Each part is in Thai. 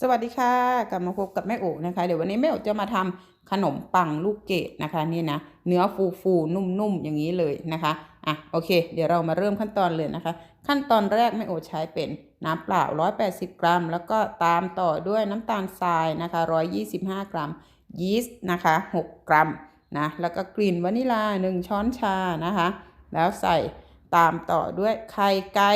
สวัสดีค่ะกลับมาพบกับแม่โอ๋นะคะ เดี๋ยววันนี้แม่โอ๋จะมาทำขนมปังลูกเกดนะคะนี่นะเนื้อฟูฟูๆนุ่มๆอย่างนี้เลยนะคะอะโอเค เดี๋ยวเรามาเริ่มขั้นตอนเลยนะคะ ขั้นตอนแรกแม่โอ๋ใช้เป็นน้ำเปล่า 180 กรัม แล้วก็ตามต่อด้วยน้ำตาลทรายนะคะ 125 กรัม ยีสต์นะคะ 6 กรัมนะแล้วก็กลิ่นวานิลา 1 ช้อนชานะคะ แล้วใส่ตามต่อด้วยไข่ไก่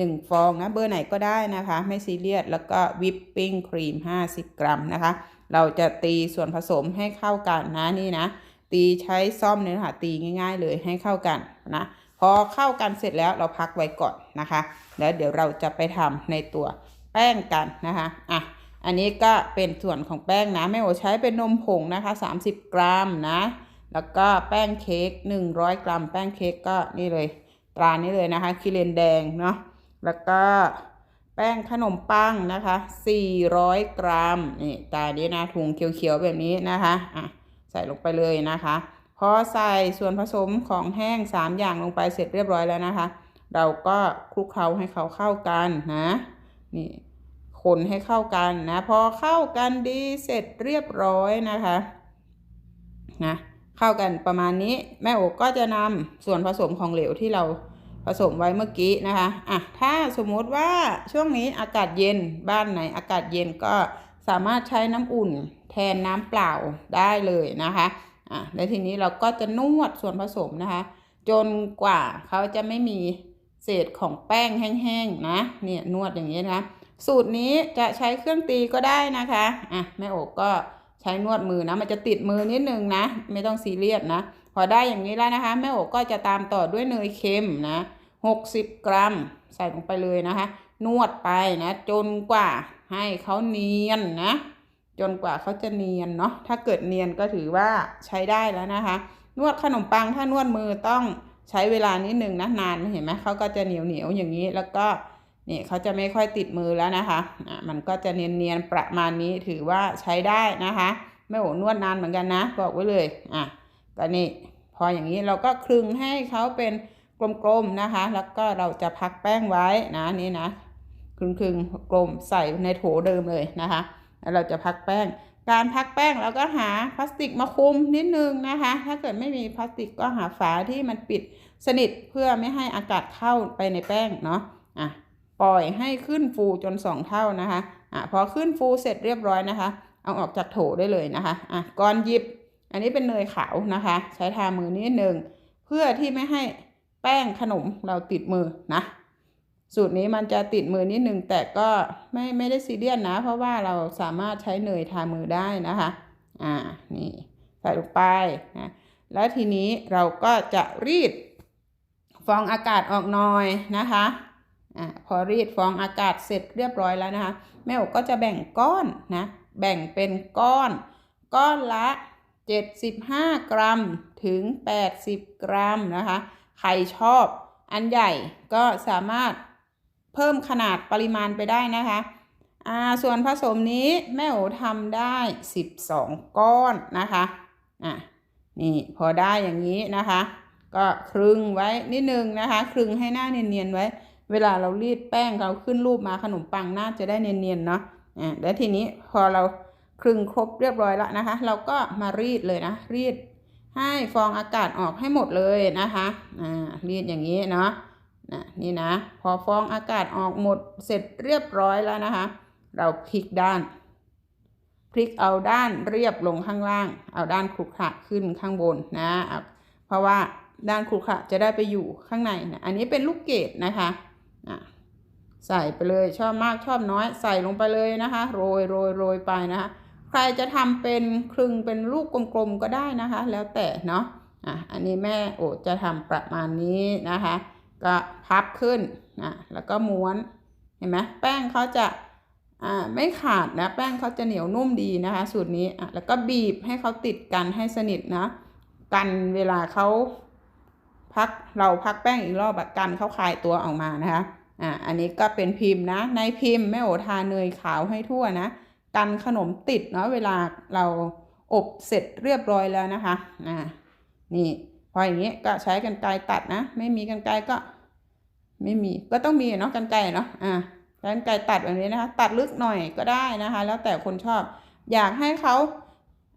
1 ฟองนะเบอร์ไหนก็ได้นะคะ ไม่ซีเรียสแล้วก็วิปปิ้งครีม 50 กรัมนะคะ เราจะตีส่วนผสมให้เข้ากันนะนี่นะ ตีใช้ซ่อมเนี่ยค่ะตีง่ายๆเลยให้เข้ากันนะพอเข้ากันเสร็จแล้วเราพักไว้ก่อนนะคะ แล้วเดี๋ยวเราจะไปทำในตัวแป้งกันนะคะอะอันนี้ก็เป็นส่วนของแป้งนะแม่โอใช้เป็นนมผงนะคะ 30 กรัมนะ แล้วก็แป้งเค้ก100 กรัม แป้งเค้กก็นี่เลย ตรานี้เลยนะคะคิเลนแดงเนาะ แล้วก็แป้งขนมปังนะคะ 400 กรัมนี่ตานี้นะถุงเขียวๆแบบนี้นะคะอะใส่ลงไปเลยนะคะ พอใส่ส่วนผสมของแห้ง 3 อย่างลงไปเสร็จเรียบร้อยแล้วนะคะ เราก็คลุกเคล้าให้เขาเข้ากันนะนี่คนให้เข้ากันนะ พอเข้ากันดีเสร็จเรียบร้อยนะคะนะเข้ากันประมาณนี้แม่โอก็จะนำส่วนผสมของเหลวที่เรา ผสมไว้เมื่อกี้นะคะอะถ้าสมมุติว่าช่วงนี้อากาศเย็นบ้านไหนอากาศเย็นก็สามารถใช้น้ำอุ่นแทนน้ำเปล่าได้เลยนะคะอะแล้วทีนี้เราก็จะนวดส่วนผสมนะคะ จนกว่าเขาจะไม่มีเศษของแป้งแห้งๆนะเนี่ยนวดอย่างนี้นะคะสูตรนี้จะใช้เครื่องตีก็ได้นะคะอะแม่โอกก็ใช้นวดมือนะ มันจะติดมือนิดนึงนะ ไม่ต้องซีเรียสนะ พอได้อย่างนี้แล้วนะคะแม่โอก็จะตามต่อด้วยเนยเค็มนะ60กรัม ใส่ลงไปเลยนะคะ นวดไปนะ จนกว่าให้เขาเนียนนะ จนกว่าเขาจะเนียนเนาะถ้าเกิดเนียนก็ถือว่าใช้ได้แล้วนะคะ นวดขนมปังถ้านวดมือต้องใช้เวลานิดนึงนะนานเห็นไหมเขาก็จะเหนียวเหนียวๆอย่างนี้แล้วก็นี่เขาจะไม่ค่อยติดมือแล้วนะคะอะมันก็จะเนียนเนียนๆประมาณนี้ถือว่าใช้ได้นะคะแม่โอนวดนานเหมือนกันนะ บอกไว้เลยอะ ก็นี่พออย่างนี้เราก็คลึงให้เขาเป็นกลมๆนะคะ แล้วก็เราจะพักแป้งไว้นะนี่นะคลึงคลึงๆกลมใส่ในโถเดิมเลยนะคะ แล้วเราจะพักแป้ง การพักแป้งเราก็หาพลาสติกมาคุมนิดนึงนะคะ ถ้าเกิดไม่มีพลาสติกก็หาฝาที่มันปิดสนิทเพื่อไม่ให้อากาศเข้าไปในแป้งเนาะอะปล่อยให้ขึ้นฟูจนสองเท่านะคะอะพอขึ้นฟูเสร็จเรียบร้อยนะคะ เอาออกจากโถได้เลยนะคะอะก่อนหยิบ อันนี้เป็นเนยขาวนะคะ ใช้ทามือนิดนึงเพื่อที่ไม่ให้แป้งขนมเราติดมือนะ สูตรนี้มันจะติดมือนิดนึงแต่ก็ไม่ไม่ได้ซีเรียสนะ เพราะว่าเราสามารถใช้เนยทามือได้นะคะ อ่านี่ใส่ลงไปนะแล้วทีนี้เราก็จะรีดฟองอากาศออกหน่อยนะคะอ่าพอรีดฟองอากาศเสร็จเรียบร้อยแล้วนะคะแม่โอก็จะแบ่งก้อนนะแบ่งเป็นก้อน ก้อนละ 75 กรัมถึง 80 กรัมนะคะ ใครชอบอันใหญ่ก็สามารถเพิ่มขนาดปริมาณไปได้นะคะอ่าส่วนผสมนี้แม่โอทำได้ 12 ก้อนนะคะอะนี่พอได้อย่างนี้นะคะ ก็คลึงไว้นิดนึงนะคะ คลึงให้หน้าเนียนๆไว้ เวลาเรารีดแป้งเราขึ้นรูปมาขนมปังหน่าจะได้เนียนๆเนาะอ่าแล้วทีนี้พอเรา คลึงครบเรียบร้อยแล้วนะคะ เราก็มารีดเลยนะ รีดให้ฟองอากาศออกให้หมดเลยนะคะอ่ารีดอย่างนี้เนาะนะนี่นะ พอฟองอากาศออกหมดเสร็จเรียบร้อยแล้วนะคะ เราพลิกด้าน พลิกเอาด้านเรียบลงข้างล่าง เอาด้านขรุขระขึ้นข้างบนนะเพราะว่าด้านขรุขระจะได้ไปอยู่ข้างในนะอันนี้เป็นลูกเกดนะคะอะใส่ไปเลยชอบมากชอบน้อยใส่ลงไปเลยนะคะ โรยโรยโรยไปนะคะ ใครจะทำเป็นคลึงเป็นลูกกลมๆก็ได้นะคะ แล้วแต่เนาะอะอันนี้แม่โอจะทำประมาณนี้นะคะ ก็พับขึ้นนะแล้วก็ม้วนเห็นไหมแป้งเขาจะอ่าไม่ขาดนะแป้งเขาจะเหนียวนุ่มดีนะคะ สูตรนี้อะแล้วก็บีบให้เขาติดกันให้สนิทนะ กันเวลาเขาพักเราพักแป้งอีกรอบแบบกันเขาคลายตัวออกมานะคะอ่าอันนี้ก็เป็นพิมพ์นะ ในพิมพ์แม่โอทาเนยขาวให้ทั่วนะ กันขนมติดเนาะเวลาเราอบเสร็จเรียบร้อยแล้วนะคะอ่านี่พออย่างนี้ก็ใช้กันไกรตัดนะ ไม่มีกันไกรก็ ไม่มีก็ต้องมีเนาะกันไกรเนาะอ่ากันไกรตัดแบบนี้นะคะ ตัดลึกหน่อยก็ได้นะคะ แล้วแต่คนชอบ อยากให้เขา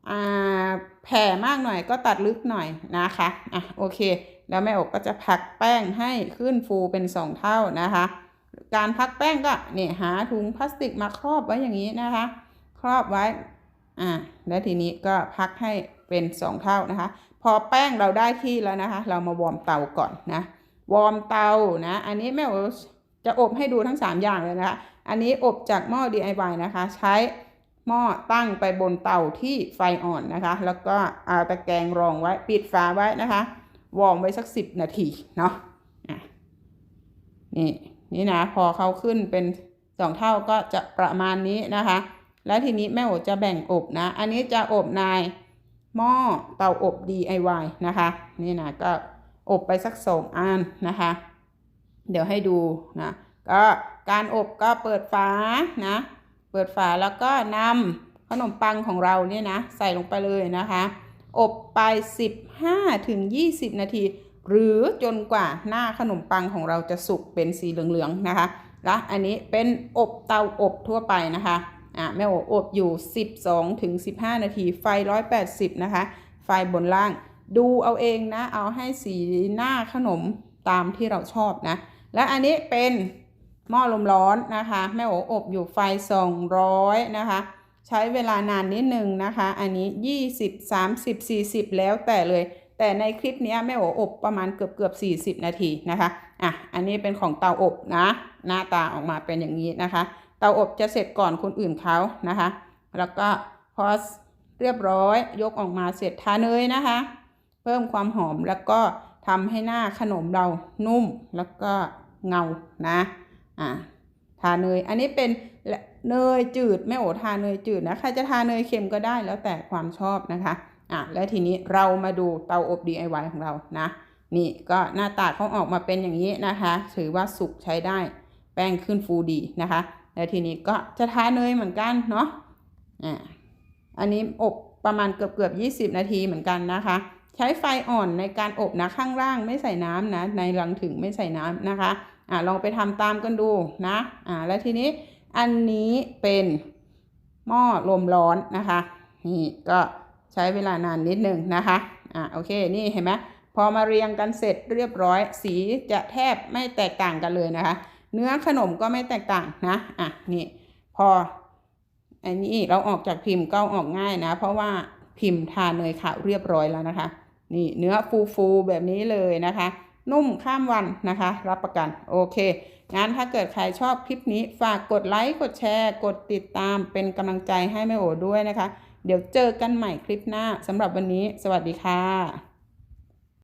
อ่าแผ่มากหน่อยก็ตัดลึกหน่อยนะคะอะโอเค แล้วแม่อกก็จะพักแป้งให้ขึ้นฟูเป็นสองเท่านะคะ การพักแป้งก็เนี่ยหาถุงพลาสติกมาครอบไว้อย่างนี้นะคะ รอบไว้ อ่า แล้วทีนี้ก็พักให้เป็นสองเท่านะคะ พอแป้งเราได้ที่แล้วนะคะ เรามาวอร์มเตาก่อนนะ วอร์มเตานะ อันนี้แม่จะอบให้ดูทั้ง 3 อย่างเลยนะคะ อันนี้อบจากหม้อ DIY นะคะ ใช้หม้อตั้งไปบนเตาที่ไฟอ่อนนะคะ แล้วก็เอาตะแกรงรองไว้ ปิดฝาไว้นะคะ วอร์มไว้สัก 10 นาทีเนาะอะนี่นี่นะพอเขาขึ้นเป็นสองเท่าก็จะประมาณนี้นะคะ แล้วทีนี้แม่โอจะแบ่งอบนะ อันนี้จะอบในหม้อเตาอบ DIY นะคะ นี่นะก็อบไปสักสองอันนะคะ เดี๋ยวให้ดูนะก็การอบก็เปิดฝานะ เปิดฝาแล้วก็นำขนมปังของเราเนี่ยนะใส่ลงไปเลยนะคะ อบไป 15ถึง20 นาที หรือจนกว่าหน้าขนมปังของเราจะสุกเป็นสีเหลืองๆนะคะและอันนี้เป็นอบเตาอบทั่วไปนะคะ อะแม่โออบอยู่ 12ถึง15 นาที ไฟ 180 นะคะ ไฟบนล่าง ดูเอาเองนะ เอาให้สีหน้าขนมตามที่เราชอบนะ และอันนี้เป็นหม้อลมร้อนนะคะ แม่โออบอยู่ไฟ 200 นะคะ ใช้เวลานานนิดนึงนะคะ อันนี้ 20 30 40 แล้วแต่เลย แต่ในคลิปนี้แม่โออบประมาณเกือบเกือบ40 นาทีนะคะ อะ อันนี้เป็นของเตาอบนะ หน้าตาออกมาเป็นอย่างนี้นะคะ เตาอบจะเสร็จก่อนคนอื่นเขานะคะ แล้วก็พอเรียบร้อยยกออกมาเสร็จทาเนยนะคะ เพิ่มความหอมแล้วก็ทำให้หน้าขนมเรานุ่มแล้วก็เงานะอ่าทาเนยอันนี้เป็นเนยจืดแม่โอทาเนยจืดนะใครจะทาเนยเค็มก็ได้แล้วแต่ความชอบนะคะอะแล้วทีนี้เรามาดูเตาอบ DIY ของเรานะนี่ก็หน้าตาเขาออกมาเป็นอย่างนี้นะคะ ถือว่าสุกใช้ได้ แป้งขึ้นฟูดีนะคะ แล้วทีนี้ก็จะทาเนยเหมือนกันเนาะอ่าอันนี้อบประมาณเกือบเกือบ20นาทีเหมือนกันนะคะ ใช้ไฟอ่อนในการอบนะข้างล่างไม่ใส่น้ำนะ ในรังถึงไม่ใส่น้ำนะคะอ่าลองไปทำตามกันดูนะอ่าแล้วทีนี้อันนี้เป็นหม้อลมร้อนนะคะ นี่ก็ใช้เวลานานนิดนึงนะคะอ่าโอเคนี่เห็นไหมพอมาเรียงกันเสร็จเรียบร้อยสีจะแทบไม่แตกต่างกันเลยนะคะ เนื้อขนมก็ไม่แตกต่างนะ อะ นี่พอ อันนี้เราออกจากพิมพ์ก็ออกง่ายนะ เพราะว่าพิมพ์ทาเนยขาวเรียบร้อยแล้วนะคะ นี่เนื้อฟูๆแบบนี้เลยนะคะ นุ่มข้ามวันนะคะ รับประกัน โอเค งั้นถ้าเกิดใครชอบคลิปนี้ฝากกดไลค์ กดแชร์ กดติดตามเป็นกำลังใจให้แม่โอด้วยนะคะ เดี๋ยวเจอกันใหม่คลิปหน้าสำหรับวันนี้ สวัสดีค่ะ